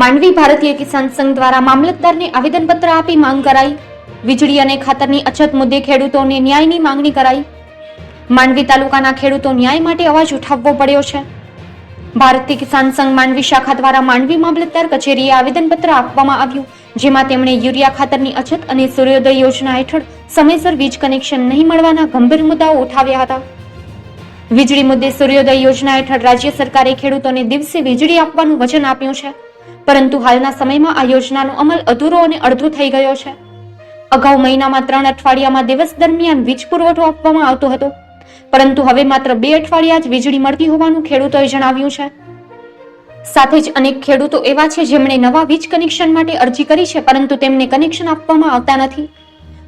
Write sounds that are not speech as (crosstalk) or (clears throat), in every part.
માંડવી ભારતીય કિસાન સંઘ દ્વારા મામલતદારને આવેદનપત્ર આપી માંગ કરાઈ. વીજળી અને ખાતરની અછત મુદ્દે ખેડૂતોને ન્યાયની માંગણી કરાઈ. માંડવી તાલુકાના ખેડૂતો ન્યાય માટે અવાજ ઉઠાવવો પડ્યો છે. ભારતીય કિસાન સંઘ માંડવી શાખા દ્વારા માંડવી મામલતદાર કચેરીએ આવેદનપત્ર આપવામાં આવ્યું, જેમાં તેમણે યુરિયા ખાતરની અછત અને સૂર્યોદય યોજના હેઠળ સમયસર વીજ કનેક્શન નહીં મળવાના ગંભીર મુદ્દાઓ ઉઠાવ્યા હતા. વીજળી મુદ્દે સૂર્યોદય યોજના હેઠળ રાજ્ય સરકારે ખેડૂતોને દિવસે વીજળી આપવાનું વચન આપ્યું છે. પરંતુ હાલના સમયમાં આ યોજનાનો અમલ અધૂરો અને અડધો થઈ ગયો છે. અગાઉ મહિનામાં ત્રણ અઠવાડિયામાં દિવસ દરમિયાન વીજ પુરવઠો આપવામાં આવતો હતો. પરંતુ હવે માત્ર બે અઠવાડિયા જ વીજળી મળતી હોવાનું ખેડૂતોએ જણાવ્યું છે. સાથે જ અનેક ખેડૂતો એવા છે જેમણે નવા વીજ કનેક્શન માટે અરજી કરી છે, પરંતુ તેમને કનેક્શન આપવામાં આવતા નથી.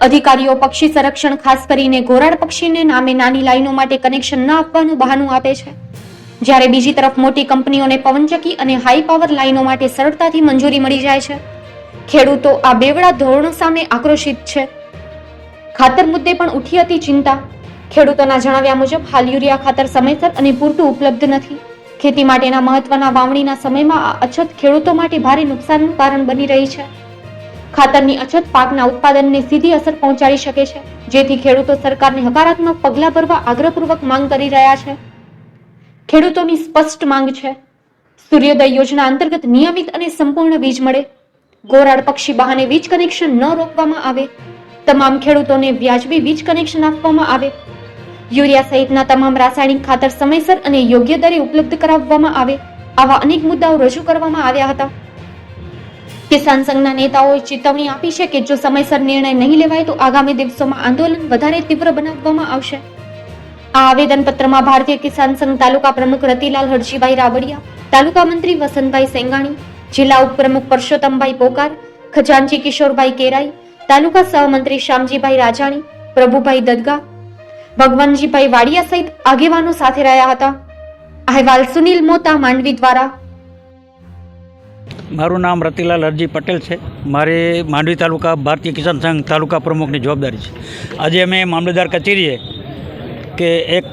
અધિકારીઓ પક્ષી સંરક્ષણ ખાસ કરીને ઘોરાડ પક્ષીને નામે નાની લાઈનો માટે કનેક્શન ન આપવાનું બહાનું આપે છે. જ્યારે બીજી તરફ મોટી કંપનીઓને પવનચક્કી અને હાઈ પાવર લાઈનો માટે સરળતાથી મંજૂરી મળી જાય છે. ખેડૂતો આ બેવડા ધોરણો સામે આક્રોશિત છે. ખાતર મુદ્દે પણ ઉઠી હતી ચિંતા. ખેડૂતોના જણાવ્યા મુજબ, હાલ યુરિયા ખાતર સમયસર અને પૂરતું ઉપલબ્ધ નથી. ખેતી માટેના મહત્વના વાવણીના સમયમાં આ અછત ખેડૂતો માટે ભારે નુકસાનનું કારણ બની રહી છે. ખાતરની અછત પાકના ઉત્પાદનને સીધી અસર પહોંચાડી શકે છે, જેથી ખેડૂતો સરકારને હકારાત્મક પગલાં ભરવા આગ્રહપૂર્વક માંગ કરી રહ્યા છે. ખેડૂતોની સ્પષ્ટ માંગ છે. સૂર્યોદય યોજના અંતર્ગત નિયમિત અને સંપૂર્ણ વીજ મળે. ગોરાડ પક્ષી બહાને વીજ કનેક્શન ન રોકવામાં આવે. તમામ ખેડૂતોને વ્યાજબી વીજ કનેક્શન આપવામાં આવે. યુરિયા સહિતના તમામ રાસાયણિક ખાતર સમયસર અને યોગ્ય દરે ઉપલબ્ધ કરાવવામાં આવે. આવા અનેક મુદ્દાઓ રજૂ કરવામાં આવ્યા હતા. કિસાન સંઘના નેતાઓએ ચેતવણી આપી છે કે જો સમયસર નિર્ણય નહીં લેવાય તો આગામી દિવસોમાં આંદોલન વધારે તીવ્ર બનાવવામાં આવશે. આ આવેદનપત્રમાં ભારતીય કિસાન સંઘ તાલુકા પ્રમુખ રતિલાલ હરજીભાઈ રાવડિયા, તાલુકા મંત્રી વસંતભાઈ સેંગાણી, જિલ્લા ઉપપ્રમુખ પરસોત્તમભાઈ પોકાર ખજાનજી કિશોરભાઈ કેરાઈ, તાલુકા સહમંત્રી શ્યામજીભાઈ રાજાણી, પ્રભુભાઈ દદગા, ભગવાનજીભાઈ વાડિયા સહિત આગેવાનો સાથે રહ્યા હતા. અહેવાલ સુનિલ મોતા, માંડવી દ્વારા. મારું નામ રતિલાલ હરજી પટેલ છે. મારે માંડવી તાલુકા ભારતીય કિસાન સંઘ તાલુકા પ્રમુખની જવાબદારી છે. આજે અમે મામલતદાર કચેરીએ કે એક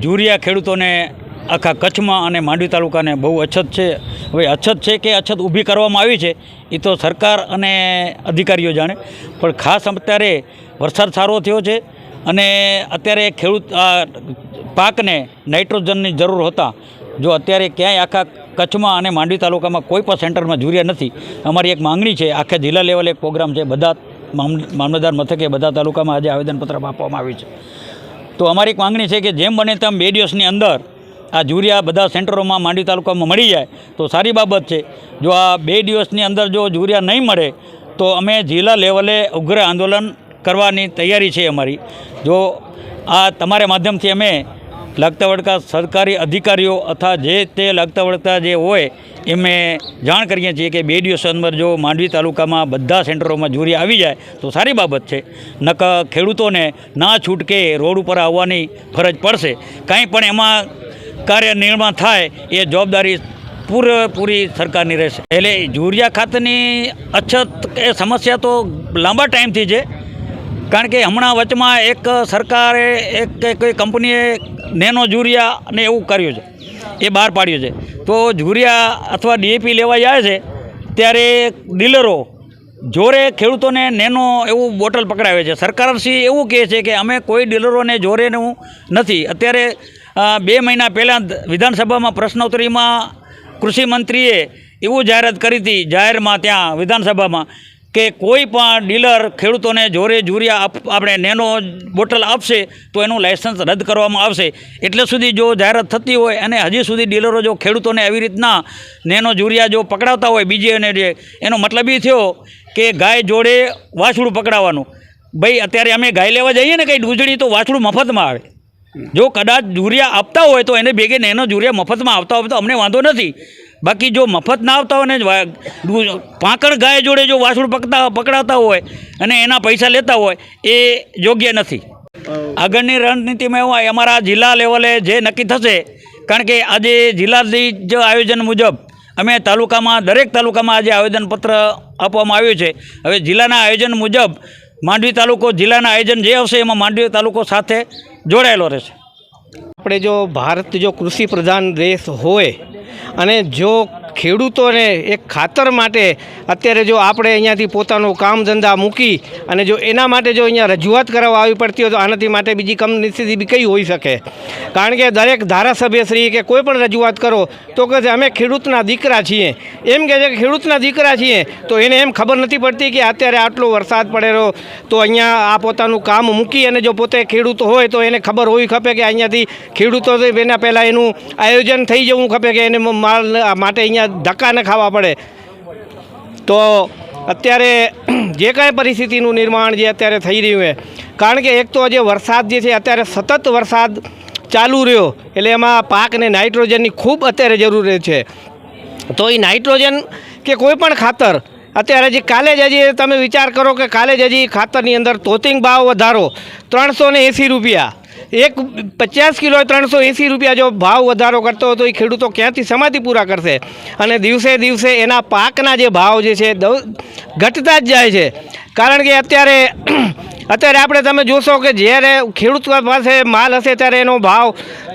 જુરિયા ખેડૂતોને આખા કચ્છમાં અને માંડવી તાલુકાને બહુ અછત છે. હવે અછત છે કે અછત ઊભી કરવામાં આવી છે એ તો સરકાર અને અધિકારીઓ જાણે. પણ ખાસ અત્યારે વરસાદ સારો થયો છે અને અત્યારે ખેડૂત પાકને નાઇટ્રોજનની જરૂર હોતા. જો અત્યારે ક્યાંય આખા કચ્છમાં અને માંડવી તાલુકામાં કોઈ પણ સેન્ટરમાં જુરિયા નથી, અમારી એક માંગણી છે, આખા જિલ્લા લેવલે એક પ્રોગ્રામ છે. બધા મામલ- મામલતદાર મથકે બધા તાલુકામાં આજે આવેદનપત્ર આપવામાં આવ્યું છે. તો અમારી એક માંગણી છે કે જેમ બને તેમ બે દિવસની અંદર આ જુરિયા બધા સેન્ટરોમાં માંડવી તાલુકામાં મળી જાય. તો સારી બાબત છે. જો આ બે દિવસની અંદર જો જુરિયા નહીં મળે, તો અમે જિલ્લા લેવલે ઉગ્ર આંદોલન કરવાની તૈયારી છે અમારી. જો આ તમારા માધ્યમથી અમે લાગતા વળગતા સરકારી અધિકારીઓ અથવા જે તે લાગતા વળગતા જે હોય એમને જાણ કરીએ છીએ કે બે દિવસ અંદર જો માંડવી તાલુકામાં બધા સેન્ટરોમાં જોરી આવી જાય તો સારી બાબત છે. નક ખેડૂતોને ના છૂટકે રોડ ઉપર આવવાની ફરજ પડશે. કાંઈ પણ એમાં કાર્ય નિર્માણ થાય એ જવાબદારી પૂરેપૂરી સરકારની રહેશે. એટલે યુરિયા ખાતરની અછત એ સમસ્યા તો લાંબા ટાઈમથી છે. કારણ કે હમણાં વચમાં એક સરકારે, એક કોઈ કંપનીએ નેનો જુરિયા ને એવું કર્યું છે. એ બહાર પાડ્યું છે. તો યુરિયા અથવા ડીએપી લેવા જાય છે, ત્યારે ડીલરો જોરે ખેડૂતોને નેનો એવું બોટલ પકડાવે છે. સરકારશ્રી એવું કહે છે કે અમે કોઈ ડીલરોને જોરેનું નથી. અત્યારે બે મહિના પહેલાં વિધાનસભામાં પ્રશ્નોત્તરીમાં કૃષિ મંત્રીએ એવું જાહેરાત કરી હતી, જાહેરમાં ત્યાં વિધાનસભામાં. કે કોઈ પણ ડીલર ખેડૂતોને જોરે જુરિયા આપ, આપણે નેનો બોટલ આપશે તો એનું લાયસન્સ રદ કરવામાં આવશે. એટલે સુધી જો જાહેરાત થતી હોય અને હજી સુધી ડીલરો જો ખેડૂતોને આવી રીતના નેનો જુરિયા જો પકડાવતા હોય, બીજી જે, એનો મતલબ એ થયો કે ગાય જોડે વાછડું પકડાવવાનું. ભાઈ અત્યારે અમે ગાય લેવા જઈએ ને કંઈ દૂધડી તો વાછડું મફતમાં આવે. જો કદાચ જુરિયા આપતા હોય તો એને ભેગે નેનો જુરિયા મફતમાં આવતા હોય તો અમને વાંધો નથી. બાકી જો મફત ના આવતા હોય ને પાંકણ ગાય જોડે જો વાછડું પકતા પકડાતા હોય અને એના પૈસા લેતા હોય, એ યોગ્ય નથી. આગળની રણનીતિમાં એવું અમારા જિલ્લા લેવલે જે નક્કી થશે, કારણ કે આજે જિલ્લાથી જ આયોજન મુજબ અમે તાલુકામાં, દરેક તાલુકામાં આજે આવેદનપત્ર આપવામાં આવ્યું છે. હવે જિલ્લાના આયોજન મુજબ માંડવી તાલુકો જિલ્લાના આયોજન જે આવશે, એમાં માંડવી તાલુકો સાથે જોડાયેલો રહેશે. આપણે જો ભારત જો કૃષિ પ્રધાન દેશ હોય અને જો ખેડૂતોને એક ખાતર માટે અત્યારે જો આપણે અહીંયાથી પોતાનું કામ ધંધા મૂકી અને જો એના માટે જો અહીંયા રજૂઆત કરવા આવી પડતી હોય તો આનાથી માટે બીજી કમનસીબી બી કઈ હોઈ શકે? કારણ કે દરેક ધારાસભ્યશ્રી કે કોઈ પણ રજૂઆત કરો તો કહે છે, અમે ખેડૂતના દીકરા છીએ. એમ કહે છે કે, ખેડૂતના દીકરા છીએ. તો એને એમ ખબર નથી પડતી કે અત્યારે આટલો વરસાદ પડેલો તો અહીંયા આ પોતાનું કામ મૂકી અને જો પોતે ખેડૂત હોય તો એને ખબર હોવી ખપે કે અહીંયાથી ખેડૂતો એના પહેલાં એનું આયોજન થઈ જવું ખપે કે એને માલ માટે અહીંયા ધક્કા ન ખાવા પડે. તો અત્યારે જે કાંઈ પરિસ્થિતિનું નિર્માણ જે અત્યારે થઈ રહ્યું છે, કારણ કે એક તો જે વરસાદ જે છે અત્યારે સતત વરસાદ ચાલુ રહ્યો, એટલે એમાં પાકને નાઇટ્રોજનની ખૂબ અત્યારે જરૂર છે. તો એ નાઇટ્રોજન કે કોઈ પણ ખાતર, અત્યારે હજી કાલે જ હજી તમે વિચાર કરો કે કાલે જ હજી ખાતરની અંદર તોતિંગ ભાવ વધારો, ત્રણસો એંસી રૂપિયા. એક પચાસ કિલો ત્રણસો એંસી રૂપિયા જો ભાવ વધારો કરતો હતો એ ખેડૂતો ક્યાંથી સમાધિ પૂરા કરશે? અને દિવસે દિવસે એના પાકના જે ભાવ જે છે ઘટતા જ જાય છે. કારણ કે અત્યારે (clears throat) અત્યારે આપણે તમે જોશો કે જ્યારે ખેડૂત પાસે માલ હશે ત્યારે એનો ભાવ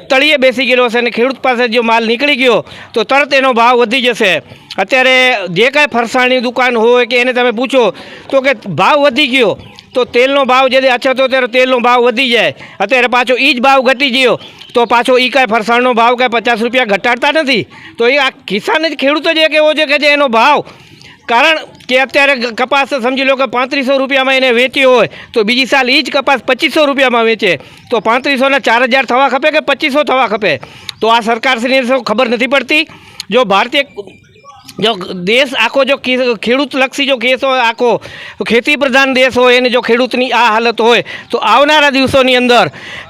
તળિયે બેસી ગયેલો હશે અને ખેડૂત પાસે જો માલ નીકળી ગયો, તો તરત એનો ભાવ વધી જશે. અત્યારે જે કાંઈ ફરસાણની દુકાન હોય કે એને તમે પૂછો, તો કે ભાવ વધી ગયો. તો તેલનો ભાવ જે અછત ત્યારે તેલનો ભાવ વધી જાય. અત્યારે પાછો એ જ ભાવ ઘટી ગયો. તો પાછો એ કાંઈ ફરસાણનો ભાવ કાંઈ પચાસ રૂપિયા ઘટાડતા નથી. તો એ આ કિસાન જ ખેડૂતો જ એક એવો છે કે જે એનો ભાવ, કારણ કે અત્યારે કપાસ સમજી લો કે પાંત્રીસો રૂપિયામાં એને વેચ્યો હોય, તો બીજી સાલ એ જ કપાસ પચીસો રૂપિયામાં વેચે. તો પાંત્રીસોના ચાર હજાર થવા ખપે કે પચીસો થવા ખપે? તો આ સરકારશ્રીને ખબર નથી પડતી. જો ભારતીય જો દેશ આખો જો ખેડૂતલક્ષી જો કેસ હોય, આખો ખેતી પ્રધાન દેશ હોય, એને જો ખેડૂતની આ હાલત હોય, તો આવનારા દિવસોની અંદર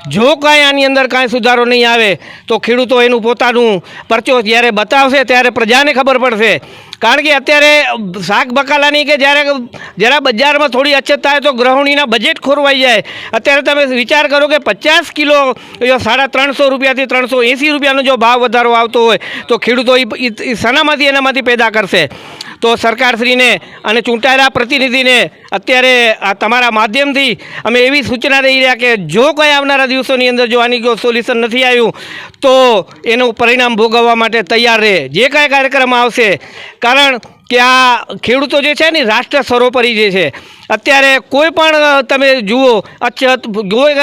જો કાંઈ આની અંદર કાંઈ સુધારો નહીં આવે, તો ખેડૂતો એનું પોતાનું પરચો જ્યારે બતાવશે, ત્યારે પ્રજાને ખબર પડશે કારણ કે અત્યારે શાક બકાલાની કે જ્યારે જરા બજારમાં થોડી અછત થાય તો ગ્રહણીના બજેટ ખોરવાઈ જાય. અત્યારે તમે વિચાર કરો કે પચાસ કિલો સાડા ત્રણસો રૂપિયાથી ત્રણસો એંસી રૂપિયાનો જો ભાવ વધારો આવતો હોય, તો ખેડૂતો એ શાનામાંથી એનામાંથી પેદા કરશે? તો સરકારશ્રીને અને ચૂંટાયેલા પ્રતિનિધિને અત્યારે તમારા માધ્યમથી અમે એવી સૂચના દઈ રહ્યા કે જો કંઈ આવનારા દિવસોની અંદર જો આની કોઈ સોલ્યુશન નથી આવ્યું, તો એનું પરિણામ ભોગવવા માટે તૈયાર રહે. જે કાંઈ કાર્યક્રમ આવશે, કારણ કે આ ખેડૂતો જે છે ને રાષ્ટ્ર સર્વોપરી જે છે. અત્યારે કોઈ પણ તમે જુઓ કોઈ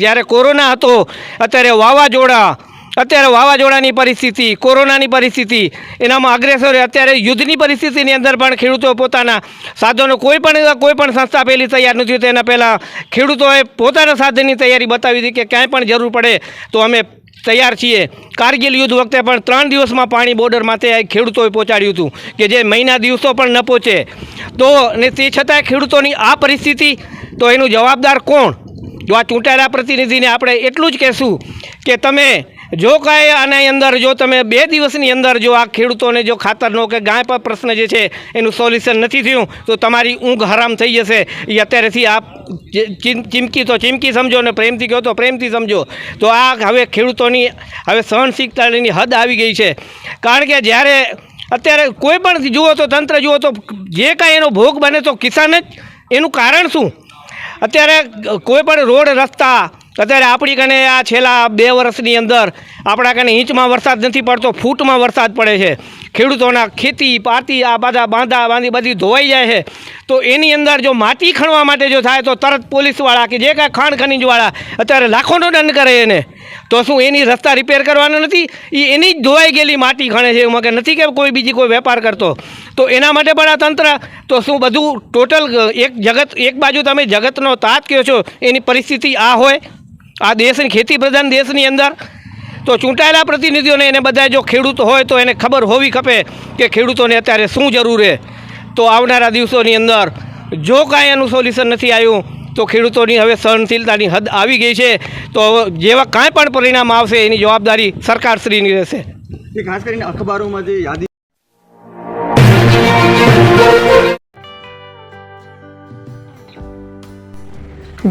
જ્યારે કોરોના હતો, અત્યારે વાવાઝોડા અત્યારે વાવાઝોડાની પરિસ્થિતિ, કોરોનાની પરિસ્થિતિ, એનામાં અગ્રેસર અત્યારે યુદ્ધની પરિસ્થિતિની અંદર પણ ખેડૂતો પોતાના સાધનો કોઈ પણ કોઈ પણ સંસ્થા પહેલી તૈયાર નથી તેના પહેલાં ખેડૂતોએ પોતાના સાધનની તૈયારી બતાવી હતી કે ક્યાંય પણ જરૂર પડે તો અમે તૈયાર છીએ. કારગિલ યુદ્ધ વખતે પણ ત્રણ દિવસમાં પાણી બોર્ડર માટે ખેડૂતોએ પહોંચાડ્યું હતું કે જે મહિના દિવસો પણ ન પહોંચે. તો ને તે છતાંય ખેડૂતોની આ પરિસ્થિતિ, તો એનું જવાબદાર કોણ? જો આ ચૂંટાયેલા પ્રતિનિધિને આપણે એટલું જ કહેશું કે તમે જો કાંઈ આની અંદર, જો તમે બે દિવસની અંદર જો આ ખેડૂતોને જો ખાતરનો કે ગાય પર પ્રશ્ન જે છે એનું સોલ્યુશન નથી થયું, તો તમારી ઊંઘ હરામ થઈ જશે. એ અત્યારેથી ચીમ- ચીમકી તો ચીમકી સમજો ને પ્રેમથી કહો તો પ્રેમથી સમજો. તો આ હવે ખેડૂતોની હવે સહનશીલતાની હદ આવી ગઈ છે. કારણ કે જ્યારે અત્યારે કોઈ પણ જુઓ તો તંત્ર જુઓ તો જે કાંઈ એનો ભોગ બને તો કિસાન જ. એનું કારણ શું? અત્યારે કોઈ પણ રોડ રસ્તા અત્યારે આપણી કને આ છેલ્લા બે વર્ષની અંદર આપણા કને ઇંચમાં વરસાદ નથી પડતો, ફૂટમાં વરસાદ પડે છે. ખેડૂતોના ખેતી, પાતી, આ બધા બાંધા, બાંધી બધી ધોવાઈ જાય છે. તો એની અંદર જો માટી ખણવા માટે જો થાય તો તરત પોલીસવાળા કે જે કાંઈ ખાણ ખનીજવાળા અત્યારે લાખોનો દંડ કરે એને. તો શું એની રસ્તા રિપેર કરવાના નથી? એ એની જ ધોવાઈ ગયેલી માટી ખણે છે એમાં કે નથી કે કોઈ બીજી કોઈ વેપાર કરતો. તો એના માટે પણ આ તંત્ર, તો શું બધું ટોટલ એક જગત, એક બાજુ તમે જગતનો તાત કહો છો, એની પરિસ્થિતિ આ હોય. આ દેશની ખેતી પ્રધાન દેશની અંદર તો ચૂંટાયેલા પ્રતિનિધિઓને એને બધા જો ખેડૂત હોય તો એને ખબર હોવી ખપે કે ખેડૂતોને અત્યારે શું જરૂર છે. તો આવનારા દિવસોની અંદર જો કાંઈ એનું સોલ્યુશન નથી આવ્યું તો ખેડૂતોની હવે સહનશીલતાની હદ આવી ગઈ છે. તો જેવા કાંઈ પણ પરિણામ આવશે એની જવાબદારી સરકારશ્રીની રહેશે. ખાસ કરીને અખબારોમાં જે યાદી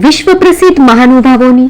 વિશ્વ પ્રસિદ્ધ મહાનુભાવોની